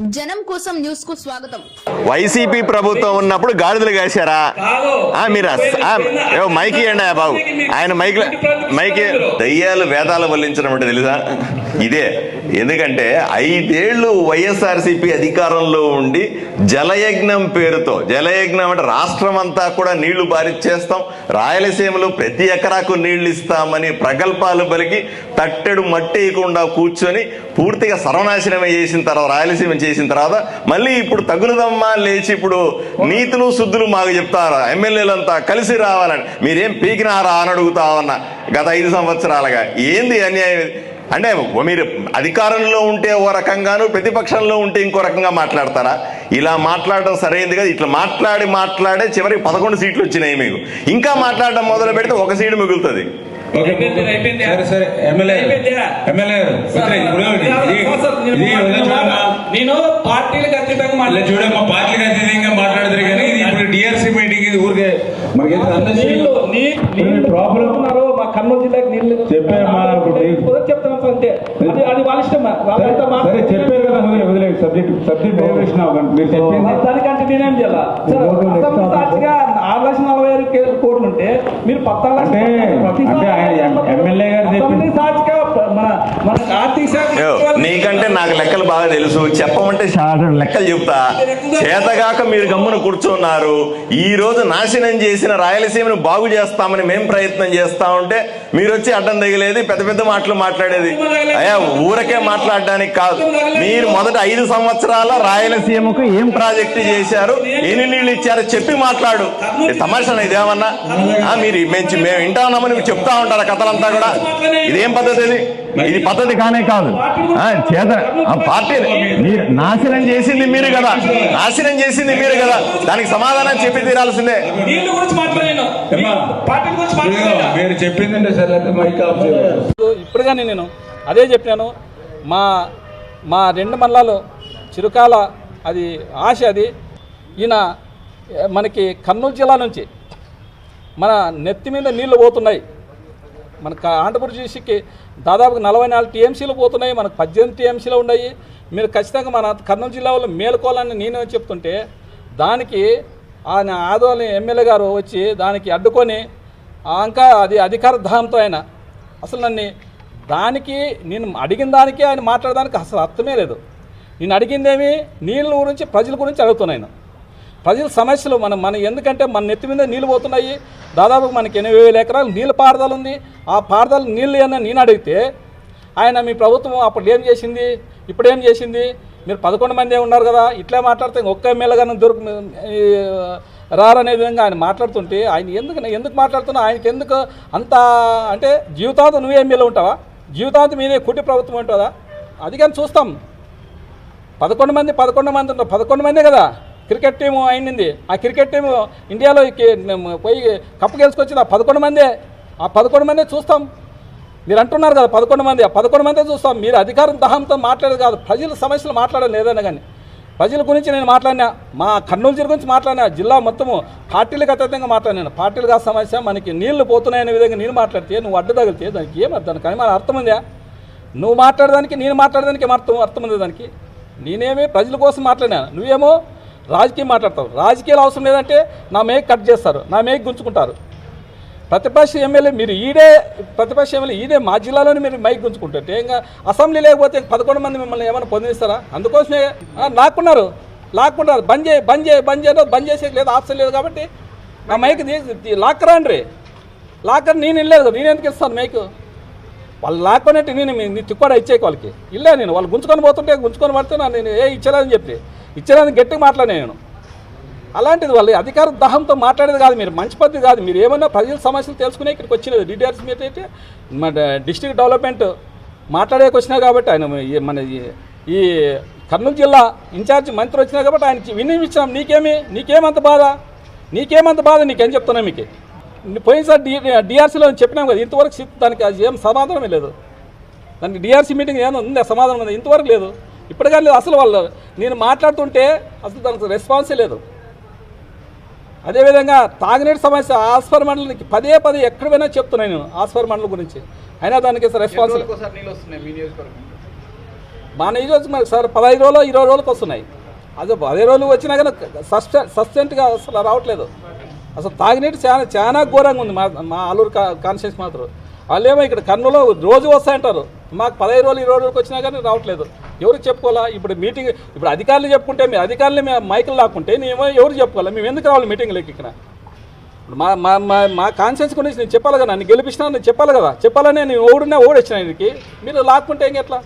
జనం కోసం న్యూస్కు స్వాగతం. వైసీపీ ప్రభుత్వం ఉన్నప్పుడు గాడిదలు కాశారా? ఆ, మీరు మైక్ ఇవ్వండి బాబు. ఆయన మైక్ మైక్ దయ్యాలు వేదాలు వల్లించడం అంటే తెలుసా? ఇదే. ఎందుకంటే ఐదేళ్ళు వైఎస్ఆర్సీపీ అధికారంలో ఉండి జలయజ్ఞం పేరుతో జలయజ్ఞం అంటే రాష్ట్రం అంతా కూడా నీళ్ళు బారిచ్చేస్తాం రాయలసీమలో ప్రతి ఎకరాకు నీళ్ళు ఇస్తామని ప్రగల్భాలు పలికి తట్టెడు మట్టేయకుండా కూర్చొని పూర్తిగా సర్వనాశనం చేసిన తర్వాత రాయలసీమ చేసిన తర్వాత మళ్ళీ ఇప్పుడు తగులుదమ్మా లేచి ఇప్పుడు నీతులు శుద్ధులు మాకు చెప్తారు? ఎమ్మెల్యేలంతా కలిసి రావాలని. మీరేం పీకినారా అని అడుగుతా ఉన్నా గత ఐదు సంవత్సరాలుగా. ఏంది అన్యాయం అంటే మీరు అధికారంలో ఉంటే ఓ రకంగాను ప్రతిపక్షంలో ఉంటే ఇంకో రకంగా మాట్లాడతారా? ఇలా మాట్లాడడం సరైనది కదా? ఇట్లా మాట్లాడి మాట్లాడే చివరికి పదకొండు సీట్లు వచ్చినాయి మీకు. ఇంకా మాట్లాడడం మొదలు పెడితే ఒక సీటు మిగులుతుంది. ఓకే. అయిపోయింది, అయిపోయింది. సరే సరే. ఎమ్మెల్యే అయిపోయిందా? ఎమ్మెల్యే గారు వదిలేయ్, ఇప్పుడు ఇది- సార్, సార్, నేను ఇది వదిలేయ్ చూడమ్మా. నేను పార్టీలకు అతీతంగా ఇలా మాట్లాడు చూడమ్మా పార్టీలకు అతీతంగా మాట్లాడతారు కానీ ఇది ఇప్పుడు డిఆర్సీ మీటింగ్ ఇది ఊరికే మనకి ప్రాబ్లం కర్నూలు జిల్లాకి నీళ్ళు- కుదరదు చెప్తాను సార్ అంతే. అది అది వాళ్ళ ఇష్టం సరే. చెప్పారు కదా వదిలే వదిలే సబ్జెక్ట్ సబ్జెక్ట్ డైవర్షన్ మీరు చెప్పింది. దానికంటే నేనేం చేయాలా? సార్. సాక్షిగా ఆరు లక్షల నలభై ఆరు కే- కోట్లు ఉంటే మీరు పద్నాలుగు అంటే- ప్రతిసారి అంటే ఆయన ఎం- ఎమ్మెల్యే గారు చెప్పి- అసెంబ్లీ సాక్షిగా మన మన ఆర్థిక శాఖ యో, నీకంటే నాకు లెక్కలు బాగా తెలుసు. చెప్పమంటే లెక్కలు చెప్తా. చేతగాక మీరు గమ్మున కూర్చున్నారు. ఈ రోజు నాశనం చేసిన రాయలసీమను బాగు చేస్తామని మేం ప్రయత్నం చేస్తా ఉంటే మీరు వచ్చి అడ్డం తగిలేది పెద్ద పెద్ద మాటలు మాట్లాడేది. అయ్యా ఊరకే మాట్లాడడానికి కాదు. మీరు మొదట ఐదు సంవత్సరాల రాయలసీమకు ఏం ప్రాజెక్టు చేశారు? ఎన్ని నీళ్ళు ఇచ్చారో? చెప్పి మాట్లాడు. తమాషా ఇదేమన్నా మీరు మేము వింటా ఉన్నామని చెప్తా ఉంటారు కథలంతా కూడా? ఇదేం పద్ధతి ఇది పద్ధతి కానే కాదు. ఆ, చేత ఆ పార్టీ మీరు నాశనం చేసింది మీరు కదా. నాశనం చేసింది మీరు కదా. దానికి సమాధానం చెప్పి తీరాల్సిందే. మీరు చెప్పిందంటే సరే అయితే మైక్ ఆఫ్ చేయండి. ఇప్పుడు కానీ నేను అదే చెప్పినాను. మా మా రెండు మండలాలు చిరుకాల అది ఆశ అది. ఈయన మనకి కర్నూలు జిల్లా నుంచి మన నెత్తి మీద నీళ్ళు పోతున్నాయి. మన క- ఆంధ్రప్రదేశ్ డిస్టిక్కి దాదాపు నలభై నాలుగు టీఎంసీలు పోతున్నాయి మనకు పద్దెనిమిది టీఎంసీలు ఉన్నాయి. మీరు ఖచ్చితంగా మన కర్నూలు జిల్లా వాళ్ళు మేలుకోవాలని నేను చెప్తుంటే దానికి ఆయన ఆదోళన ఎమ్మెల్యే గారు వచ్చి దానికి అడ్డుకొని ఇంకా అది అధికార దాహంతో ఆయన. అసలు నన్ను దానికి నేను అడిగిన దానికి ఆయన మాట్లాడడానికి అసలు అర్థమే లేదు. నేను అడిగిందేమి నీళ్ళ గురించి ప్రజల గురించి అడుగుతున్నాను ప్రజల సమస్యలు మనం మన ఎందుకంటే మన నెత్తి మీద నీళ్ళు పోతున్నాయి. దాదాపు మనకి ఎనభై వేల ఎకరాలు నీళ్ళ పారుదల ఉంది. ఆ పారుదల నీళ్ళు అని నేను అడిగితే ఆయన మీ ప్రభుత్వం అప్పుడు ఏం చేసింది? ఇప్పుడు ఏం చేసింది? మీరు పదకొండు మందే ఉన్నారు కదా ఇట్లా మాట్లాడితే ఒక్క ఎమ్మెల్యేగానే దొరుకు రారనే విధంగా ఆయన మాట్లాడుతుంటే ఆయన ఎందుకు ఎందుకు మాట్లాడుతున్నా? ఆయనకి ఎందుకు అంత అంటే జీవితాంతం నువ్వే ఎమ్మెల్యే ఉంటావా? జీవితాంతం మీదే కుటి ప్రభుత్వం ఉంటుందా? అది కానీ చూస్తాం. పదకొండు మంది పదకొండు మంది ఉంటారు. పదకొండు మందే కదా. క్రికెట్ టీము అయింది. ఆ క్రికెట్ టీము ఇండియాలో పోయి కప్పు గెలుచుకొచ్చింది. ఆ పదకొండు మందే. ఆ పదకొండు మందే చూస్తాం. మీరు అంటున్నారు కదా పదకొండు మంది. ఆ పదకొండు మందే చూస్తాం. మీరు అధికారం దహంతో మాట్లాడేది కాదు. ప్రజల సమస్యలు మాట్లాడాలి ఏదైనా కానీ. ప్రజల గురించి నేను మాట్లాడినా. మా కర్నూలు జిల్లా గురించి మాట్లాడినా. జిల్లా మొత్తము పార్టీలకు అతీతంగా మాట్లాడినాను పార్టీలు కాదు సమస్య. మనకి నీళ్ళు పోతున్నాయనే విధంగా నేను మాట్లాడితే నువ్వు అడ్డు తగిలితే దానికి ఏం అర్థం? కానీ మన అర్థం ఉందా? నువ్వు మాట్లాడడానికి నేను మాట్లాడడానికి ఏం అర్థం? అర్థం ఉంది దానికి? నేనేమి ప్రజల కోసం మాట్లాడినా. నువ్వేమో రాజకీయం మాట్లాడతారు. రాజకీయాలు అవసరం లేదంటే నా మేక కట్ చేస్తారు నా మేక గుంజుకుంటారు. ప్రతిపక్ష ఎమ్మెల్యే మీరు ఈడే ప్రతిపక్ష ఎమ్మెల్యే ఈడే మా జిల్లాలోనే మీరు మైక్ గుంజుకుంటారు. ఇంకా అసెంబ్లీ లేకపోతే పదకొండు మంది మిమ్మల్ని ఏమైనా పొందిస్తారా? అందుకోసమే లాక్కున్నారు లాక్కుంటారు బంద్ చేయి బంద్ చేయి బంద్ చేయడం బంద్ చేసే లేదు ఆప్షన్ లేదు కాబట్టి నా మైక్ తీసి లాక్కరాండ్రి. లాక్కర్ నేను ఇల్లేదు కదా నేను ఎందుకు ఇస్తాను మైక్? వాళ్ళు లాక్కొనేట్టు నేను నీ తిక్కుడ ఇచ్చేకి వాళ్ళకి. ఇల్లే నేను వాళ్ళు గుంజుకొని పోతుంటే గుంజుకొని పడితే నేను ఏ ఇచ్చలేదని చెప్పి. ఇచ్చినందుకు గట్టిగా మాట్లాడే నేను. అలాంటిది వాళ్ళు అధికార దహంతో మాట్లాడేది కాదు మీరు మంచి పద్ధతి కాదు. మీరు ఏమన్నా ప్రజల సమస్యలు తెలుసుకునే ఇక్కడికి వచ్చినది డీటెయిల్స్ మీద అయితే మన డిస్టిక్ డెవలప్మెంట్ మాట్లాడేకి వచ్చినా కాబట్టి ఆయన ఈ- మన ఈ- ఈ కర్నూలు జిల్లా ఇన్ఛార్జ్ మంత్రి వచ్చినా కాబట్టి ఆయనకి వినిపించాం నీకేమి నీకేమంత బాధ? నీకేమంత బాధ? నీకేం చెప్తున్నా మీకు? పోయినసారి డి డిఆర్సీలో చెప్పినాం కదా ఇంతవరకు దానికి అది ఏం సమాధానమే లేదు. దానికి డిఆర్సీ మీటింగ్ ఏమైనా ఉందా? సమాధానం ఇంతవరకు లేదు. ఇప్పుడు కానీ లేదు. అసలు వాళ్ళు నేను మాట్లాడుతుంటే అసలు దానికి రెస్పాన్సే లేదు. అదేవిధంగా తాగునీటి సమస్య ఆస్ఫర్ మండలికి పదే పదే ఎక్కడ పోయినా చెప్తున్నాను నేను ఆస్ఫర్ మండలం గురించి. అయినా దానికి రెస్పాన్స్ మీ నియోజకవర్గం? సార్ పదహైదు రోజులు ఇరవై రోజులకు వస్తున్నాయి. అదే పదిహేను రోజులు వచ్చినా కానీ సస్ట సస్టెంట్గా అసలు రావట్లేదు. అసలు తాగినీటి చాలా చాలా ఘోరంగా ఉంది మా మా ఆలూరు కాన్షియస్ మాత్రం. వాళ్ళేమో ఇక్కడ కర్నూలు రోజు వస్తాయంటారు. మాకు పదహైదు రోజులు ఇరవై రోజులకు వచ్చినా కానీ రావట్లేదు. ఎవరు చెప్పుకోవాలా? ఇప్పుడు మీటింగ్ ఇప్పుడు అధికారులు చెప్పుకుంటే మీ అధికారులు మేము మైకులు లాక్కుంటే మేము ఎవరు చెప్పుకోవాలా? మేము ఎందుకు రావాలి మీటింగ్లకి ఇక్కడ? ఇప్పుడు మా మా మా మా కాన్షియన్స్ గురించి నేను చెప్పాలి కదా నన్ను గెలిపించినా నేను చెప్పాలి కదా. చెప్పాలనే నేను ఓడినా ఓడొచ్చినా ఆయనకి మీరు లాక్కుంటే ఇంకెట్లా?